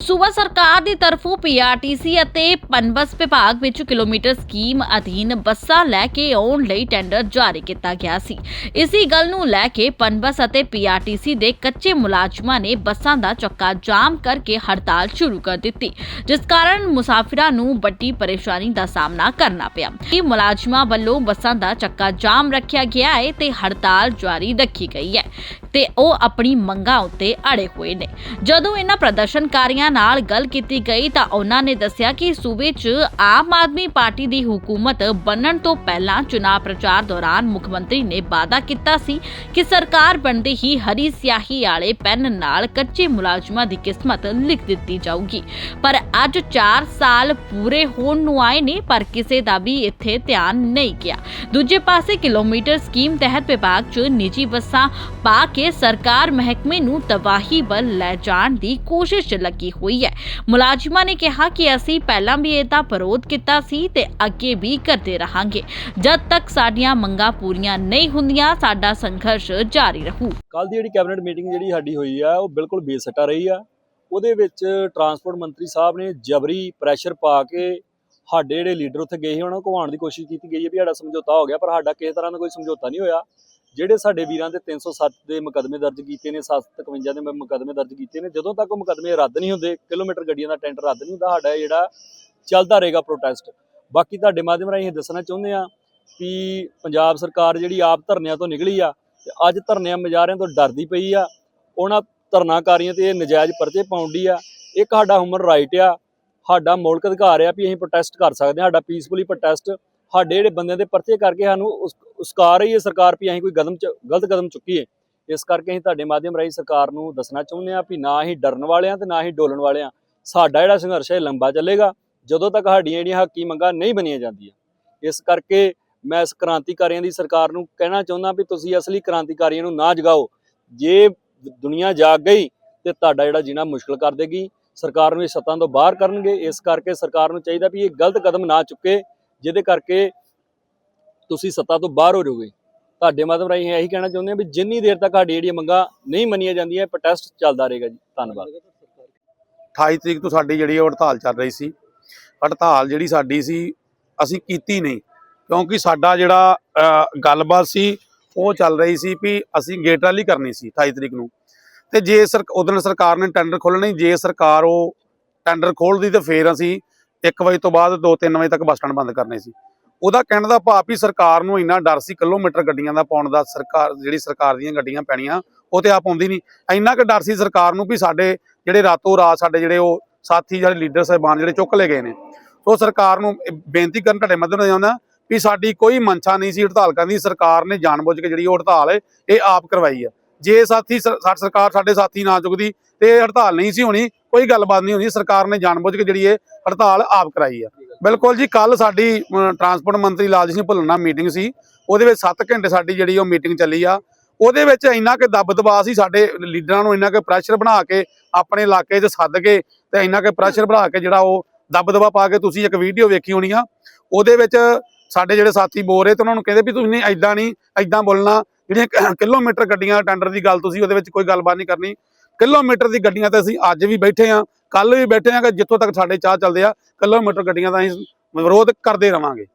ਸੂਬਾ ਸਰਕਾਰ ਦੀ ਤਰਫੋਂ ਪੀਆਰਟੀਸੀ ਅਤੇ ਪਨਬਸ ਵਿਭਾਗ ਵਿੱਚ ਕਿਲੋਮੀਟਰ ਸਕੀਮ ਅਧੀਨ ਬੱਸਾਂ ਲੈ ਕੇ ਆਉਣ ਲਈ ਟੈਂਡਰ ਜਾਰੀ ਕੀਤਾ ਗਿਆ ਸੀ। ਇਸੀ ਗੱਲ ਨੂੰ ਲੈ ਕੇ ਪਨਬਸ ਅਤੇ ਪੀਆਰਟੀਸੀ ਦੇ ਕੱਚੇ ਮੁਲਾਜ਼ਮਾਂ ਨੇ ਬੱਸਾਂ ਦਾ ਚੱਕਾ ਜਾਮ ਕਰਕੇ ਹੜਤਾਲ ਸ਼ੁਰੂ ਕਰ ਦਿੱਤੀ, ਜਿਸ ਕਾਰਨ ਮੁਸਾਫਿਰਾਂ ਨੂੰ ਵੱਡੀ ਪਰੇਸ਼ਾਨੀ ਦਾ ਸਾਹਮਣਾ ਕਰਨਾ ਪਿਆ। ਇਹ ਮੁਲਾਜ਼ਮਾਂ ਵੱਲੋਂ ਬੱਸਾਂ ਦਾ ਚੱਕਾ ਜਾਮ ਰੱਖਿਆ ਗਿਆ ਹੈ ਤੇ ਹੜਤਾਲ ਜਾਰੀ ਰੱਖੀ ਗਈ ਹੈ ਤੇ ਉਹ ਆਪਣੀ ਮੰਗਾਂ ਉੱਤੇ ਅੜੇ ਹੋਏ ਨੇ। ਜਦੋਂ ਇਹਨਾਂ ਪ੍ਰਦਰਸ਼ਨਕਾਰੀਆਂ ਨਾਲ ਗੱਲ ਕੀਤੀ ਗਈ ਤਾਂ ਉਹਨਾਂ ਨੇ ਦੱਸਿਆ ਕਿ ਸੂਬੇ 'ਚ ਆਮ ਆਦਮੀ ਪਾਰਟੀ ਦੀ ਹਕੂਮਤ ਬਣਨ ਤੋਂ ਪਹਿਲਾਂ ਚੁਣਾਵ ਪ੍ਰਚਾਰ ਦੌਰਾਨ ਮੁੱਖ ਮੰਤਰੀ ਨੇ ਵਾਅਦਾ ਕੀਤਾ ਸੀ ਕਿ ਸਰਕਾਰ ਬਣਦੇ ਹੀ ਹਰੀ ਸਿਆਹੀ ਵਾਲੇ ਪੈਨ ਨਾਲ ਕੱਚੇ ਮੁਲਾਜ਼ਮਾਂ ਦੀ ਕਿਸਮਤ ਲਿਖ ਦਿੱਤੀ ਜਾਊਗੀ। ਪਰ ਅੱਜ 4 ਸਾਲ ਪੂਰੇ ਹੋਣ ਨੂੰ ਆਏ ਨੇ, ਪਰ ਕਿਸੇ ਦਾ ਵੀ ਇੱਥੇ ਧਿਆਨ ਨਹੀਂ ਗਿਆ। ਦੂਜੇ ਪਾਸੇ ਕਿਲੋਮੀਟਰ ਸਕੀਮ ਤਹਿਤ ਵਿਭਾਗ 'ਚ ਨਿੱਜੀ ਬੱਸਾਂ ਪਾ ਕੇ ਸਰਕਾਰ ਮਹਿਕਮੇ ਨੂੰ ਤਬਾਹੀ ਵੱਲ ਲੈ ਜਾਣ ਦੀ ਕੋਸ਼ਿਸ਼ ਲੱਗੀ ਹੋਈ ਹੈ। ਮੁਲਾਜ਼ਮਾਂ ਨੇ ਕਿਹਾ ਕਿ ਅਸੀਂ ਪਹਿਲਾਂ ਵੀ ਇਹਦਾ ਵਿਰੋਧ ਕੀਤਾ ਸੀ ਤੇ ਅੱਗੇ ਵੀ ਕਰਦੇ ਰਹਾਂਗੇ। ਜਦ ਤੱਕ ਸਾਡੀਆਂ ਮੰਗਾਂ ਪੂਰੀਆਂ ਨਹੀਂ ਹੁੰਦੀਆਂ, ਸਾਡਾ ਸੰਘਰਸ਼ ਜਾਰੀ ਰਹੂ। ਕੱਲ ਦੀ ਜਿਹੜੀ ਕੈਬਨਿਟ ਮੀਟਿੰਗ ਜਿਹੜੀ ਸਾਡੀ ਹੋਈ ਆ, ਉਹ ਬਿਲਕੁਲ ਬੇਸਟਾ ਰਹੀ ਆ। ਉਹਦੇ ਵਿੱਚ ਟਰਾਂਸਪੋਰਟ ਮੰਤਰੀ ਸਾਹਿਬ ਨੇ ਜਬਰੀ ਪ੍ਰੈਸ਼ਰ ਪਾ ਕੇ ਸਾਡੇ ਜਿਹੜੇ ਲੀਡਰ ਉੱਥੇ ਗਏ ਸੀ, ਉਹਨਾਂ ਨੂੰ ਘਵਾਉਣ ਦੀ ਕੋਸ਼ਿਸ਼ ਕੀਤੀ ਗਈ ਹੈ ਵੀ ਸਾਡਾ ਸਮਝੌਤਾ ਹੋ ਗਿਆ, ਪਰ ਸਾਡਾ ਕਿਸੇ ਤਰ੍ਹਾਂ ਦਾ ਕੋਈ ਸਮਝੌਤਾ ਨਹੀਂ ਹੋਇਆ। ਜਿਹੜੇ ਸਾਡੇ ਵੀਰਾਂ ਦੇ 307 ਦੇ ਮੁਕੱਦਮੇ ਦਰਜ ਕੀਤੇ ਨੇ 751 ਦੇ ਮੁਕੱਦਮੇ ਦਰਜ ਕੀਤੇ ਨੇ, ਜਦੋਂ ਤੱਕ ਉਹ ਮੁਕੱਦਮੇ ਰੱਦ ਨਹੀਂ ਹੁੰਦੇ, ਕਿਲੋਮੀਟਰ ਗੱਡੀਆਂ ਦਾ ਟੈਂਡਰ ਰੱਦ ਨਹੀਂ ਹੁੰਦਾ, ਸਾਡਾ ਜਿਹੜਾ ਚੱਲਦਾ ਰਹੇਗਾ ਪ੍ਰੋਟੈਸਟ ਬਾਕੀ ਤੁਹਾਡੇ ਮਾਧਿਅਮ ਰਾਹੀਂ ਇਹ ਦੱਸਣਾ ਚਾਹੁੰਦੇ ਆ ਕਿ ਪੰਜਾਬ ਸਰਕਾਰ ਜਿਹੜੀ ਆਪ ਧਰਨਿਆਂ ਤੋਂ ਨਿਕਲੀ ਆ, ਤੇ ਅੱਜ ਧਰਨਿਆਂ ਮਜਾਰਿਆਂ ਤੋਂ ਡਰਦੀ ਪਈ ਆ, ਉਹਨਾਂ ਧਰਨਾਕਾਰੀਆਂ ਤੇ ਇਹ ਨਜਾਇਜ਼ ਪਰਚੇ ਪਾਉਂਦੀ ਆ। ਇੱਕ ਸਾਡਾ ਹਿਊਮਨ ਰਾਈਟ ਆ, ਸਾਡਾ ਮੌਲਿਕ ਅਧਿਕਾਰ ਆ ਵੀ ਅਸੀਂ ਪ੍ਰੋਟੈਸਟ ਕਰ ਸਕਦੇ ਹਾਂ, ਸਾਡਾ ਪੀਸਫੁਲੀ ਪ੍ਰੋਟੈਸਟ ਸਾਡੇ ਜਿਹੜੇ ਬੰਦਿਆਂ ਦੇ ਪਰਚੇ ਕਰਕੇ ਸਾਨੂੰ ਉਸ ਉਸਕਾਰ ਰਹੀ ਹੈ, ਸਰਕਾਰ ਵੀ ਅਸੀਂ ਕੋਈ ਕਦਮ ਚ, ਗਲਤ ਕਦਮ ਚੁੱਕੀਏ। ਇਸ ਕਰਕੇ ਅਸੀਂ ਤੁਹਾਡੇ ਮਾਧਿਅਮ ਰਾਹੀਂ ਸਰਕਾਰ ਨੂੰ ਦੱਸਣਾ ਚਾਹੁੰਦੇ ਹਾਂ ਵੀ ਨਾ ਹੀ ਡਰਨ ਵਾਲਿਆਂ ਤੇ ਨਾ ਹੀ ਡੋਲਣ ਵਾਲਿਆਂ, ਸਾਡਾ ਜਿਹੜਾ ਸੰਘਰਸ਼ ਹੈ ਲੰਬਾ ਚੱਲੇਗਾ, ਜਦੋਂ ਤੱਕ ਸਾਡੀਆਂ ਜਿਹੜੀਆਂ ਹੱਕੀ ਮੰਗਾਂ ਨਹੀਂ ਬਣੀਆਂ ਜਾਂਦੀਆਂ। ਇਸ ਕਰਕੇ ਮੈਂ ਇਸ ਕ੍ਰਾਂਤੀਕਾਰੀਆਂ ਦੀ ਸਰਕਾਰ ਨੂੰ ਕਹਿਣਾ ਚਾਹੁੰਦਾ ਵੀ ਤੁਸੀਂ ਅਸਲੀ ਕ੍ਰਾਂਤੀਕਾਰੀਆਂ ਨੂੰ ਨਾ ਜਗਾਓ। ਜੇ ਦੁਨੀਆ ਜਾਗ ਗਈ ਤੇ ਤੁਹਾਡਾ ਜਿਹੜਾ ਜੀਣਾ ਮੁਸ਼ਕਲ ਕਰ ਦੇਗੀ। ਸਰਕਾਰ ਨੂੰ ਇਹ ਸੱਤਾਂ ਤੋਂ ਬਾਹਰ ਕਰਨਗੇ। ਇਸ ਕਰਕੇ ਸਰਕਾਰ ਨੂੰ ਚਾਹੀਦਾ ਵੀ ਇਹ ਗਲਤ ਕਦਮ ਨਾ ਚੁੱਕੇ। ਜਿਹਦੇ ਕਰਕੇ ਤੁਸੀਂ ਸੱਤਾ ਤੋਂ ਬਾਹਰ ਹੋ ਜਾਓਗੇ। ਤੁਹਾਡੇ ਮਾਧਵ ਰਾਹੀਂ ਇਹੀ ਕਹਿਣਾ ਚਾਹੁੰਦੇ ਹਾਂ ਵੀ ਜਿੰਨੀ ਦੇਰ ਤੱਕ ਸਾਡੀ ਜਿਹੜੀਆਂ ਮੰਗਾਂ ਨਹੀਂ ਮੰਨੀਆਂ ਜਾਂਦੀਆਂ ਪ੍ਰੋਟੈਸਟ ਚੱਲਦਾ ਰਹੇਗਾ ਜੀ। ਧੰਨਵਾਦ। 28 ਤਰੀਕ ਤੋਂ ਸਾਡੀ ਜਿਹੜੀ ਉਹ ਹੜਤਾਲ ਚੱਲ ਰਹੀ ਸੀ। ਹੜਤਾਲ ਜਿਹੜੀ ਸਾਡੀ ਸੀ, ਅਸੀਂ ਕੀਤੀ ਨਹੀਂ। ਕਿਉਂਕਿ ਸਾਡਾ ਜਿਹੜਾ ਗੱਲਬਾਤ ਸੀ, ਉਹ ਚੱਲ ਰਹੀ ਸੀ ਵੀ ਅਸੀਂ ਗੇਟ ਰੈਲੀ ਕਰਨੀ ਸੀ 28 ਤਰੀਕ ਨੂੰ। ਤੇ ਜੇ ਸਰ ਉਦੋਂ ਸਰਕਾਰ ਨੇ ਟੈਂਡਰ ਖੋਲਣੇ ਜੇ ਸਰਕਾਰ ਉਹ ਟੈਂਡਰ ਖੋਲਦੀ ਤੇ ਫੇਰ ਅਸੀਂ 1 ਵਜੇ ਤੋਂ ਬਾਅਦ 2-3 ਵਜੇ ਤੱਕ ਬੱਸ ਸਟੈਂਡ ਬੰਦ ਕਰਨੇ ਸੀ। ਉਹਦਾ ਕਹਿਣ ਦਾ ਭਾਵ ਵੀ ਸਰਕਾਰ ਨੂੰ ਇੰਨਾ ਡਰ ਸੀ ਕਿਲੋਮੀਟਰ ਗੱਡੀਆਂ ਦਾ ਪਾਉਣ ਦਾ, ਸਰਕਾਰ ਜਿਹੜੀ ਸਰਕਾਰ ਦੀਆਂ ਗੱਡੀਆਂ ਪੈਣੀਆਂ, ਉਹ ਤੇ ਆਪ ਆਉਂਦੀ ਨਹੀਂ। ਇੰਨਾ ਕੁ ਡਰ ਸੀ ਸਰਕਾਰ ਨੂੰ ਵੀ ਸਾਡੇ ਜਿਹੜੇ ਰਾਤੋਂ ਰਾਤ ਸਾਡੇ ਜਿਹੜੇ ਉਹ ਸਾਥੀ ਜਿਹੜੇ ਲੀਡਰ ਸਾਹਿਬਾਨ ਜਿਹੜੇ ਚੁੱਕ ਲਏ ਗਏ ਨੇ। ਸੋ ਸਰਕਾਰ ਨੂੰ ਬੇਨਤੀ ਕਰਨ ਤੁਹਾਡੇ ਮੱਧਮ ਜਾਂਦਾ ਵੀ ਸਾਡੀ ਕੋਈ ਮਨਸ਼ਾ ਨਹੀਂ ਸੀ, ਹੜਤਾਲ ਕਰਨ ਦੀ। ਸਰਕਾਰ ਨੇ ਜਾਣਬੁੱਝ ਕੇ ਜਿਹੜੀ ਉਹ ਹੜਤਾਲ ਇਹ ਆਪ ਕਰਵਾਈ ਆ ਜੇ ਸਾਥੀ ਸਰਕਾਰ ਸਾਡੇ ਸਾਥੀ ਨਾ ਚੁੱਕਦੀ ਤੇ ਇਹ ਹੜਤਾਲ ਨਹੀਂ ਸੀ ਹੋਣੀ ਕੋਈ ਗੱਲਬਾਤ ਨਹੀਂ ਹੋਣੀ, ਸਰਕਾਰ ਨੇ ਜਾਣਬੁੱਝ ਕੇ ਜਿਹੜੀ ਇਹ ਹੜਤਾਲ ਆਪ ਕਰਾਈ ਆ। ਬਿਲਕੁਲ ਜੀ ਕੱਲ ਸਾਡੀ ਟਰਾਂਸਪੋਰਟ ਮੰਤਰੀ ਲਾਲਜੀ ਸਿੰਘ ਭੁੱਲਰ ਨਾਲ ਮੀਟਿੰਗ ਸੀ, ਉਹਦੇ ਵਿੱਚ 7 ਘੰਟੇ ਸਾਡੀ ਜਿਹੜੀ ਉਹ ਮੀਟਿੰਗ ਚੱਲੀ ਆ। ਉਹਦੇ ਵਿੱਚ ਇੰਨਾ ਕਿ ਦਬ ਦਬਾ ਸੀ ਸਾਡੇ ਲੀਡਰਾਂ ਨੂੰ, ਇੰਨਾ ਕਿ ਪ੍ਰੈਸ਼ਰ ਬਣਾ ਕੇ, ਆਪਣੇ ਇਲਾਕੇ 'ਚ ਸੱਦ ਕੇ ਤੇ ਇੰਨਾ ਕਿ ਪ੍ਰੈਸ਼ਰ ਬਣਾ ਕੇ ਜਿਹੜਾ ਉਹ ਦਬ ਦਬਾ ਪਾ ਕੇ ਤੁਸੀਂ ਇੱਕ ਵੀਡੀਓ ਵੇਖੀ ਹੋਣੀ ਆ। ਉਹਦੇ ਵਿੱਚ ਸਾਡੇ ਜਿਹੜੇ ਸਾਥੀ ਬੋਲ ਰਹੇ ਤੇ ਉਹਨਾਂ ਨੂੰ ਕਹਿੰਦੇ ਵੀ ਤੁਸੀਂ ਨਹੀਂ ਐਦਾਂ ਨਹੀਂ ਐਦਾਂ ਬੋਲਣਾ। ਜਿਹੜੀਆਂ ਕਿਲੋਮੀਟਰ ਗੱਡੀਆਂ, ਟੈਂਡਰ ਦੀ ਗੱਲ ਤੁਸੀਂ ਉਹਦੇ ਵਿੱਚ ਕੋਈ ਗੱਲਬਾਤ ਨਹੀਂ ਕਰਨੀ। ਕਿਲੋਮੀਟਰ ਦੀ ਗੱਡੀਆਂ ਤੇ ਅਸੀਂ ਅੱਜ ਵੀ ਬੈਠੇ ਆ ਕੱਲ ਵੀ ਬੈਠੇ ਆ ਕਿ ਜਿੱਥੋਂ ਤੱਕ ਸਾਡੇ ਚਾਹ ਚੱਲਦੇ ਆ, ਕਿਲੋਮੀਟਰ ਗੱਡੀਆਂ ਦਾ ਅਸੀਂ ਵਿਰੋਧ ਕਰਦੇ ਰਵਾਂਗੇ।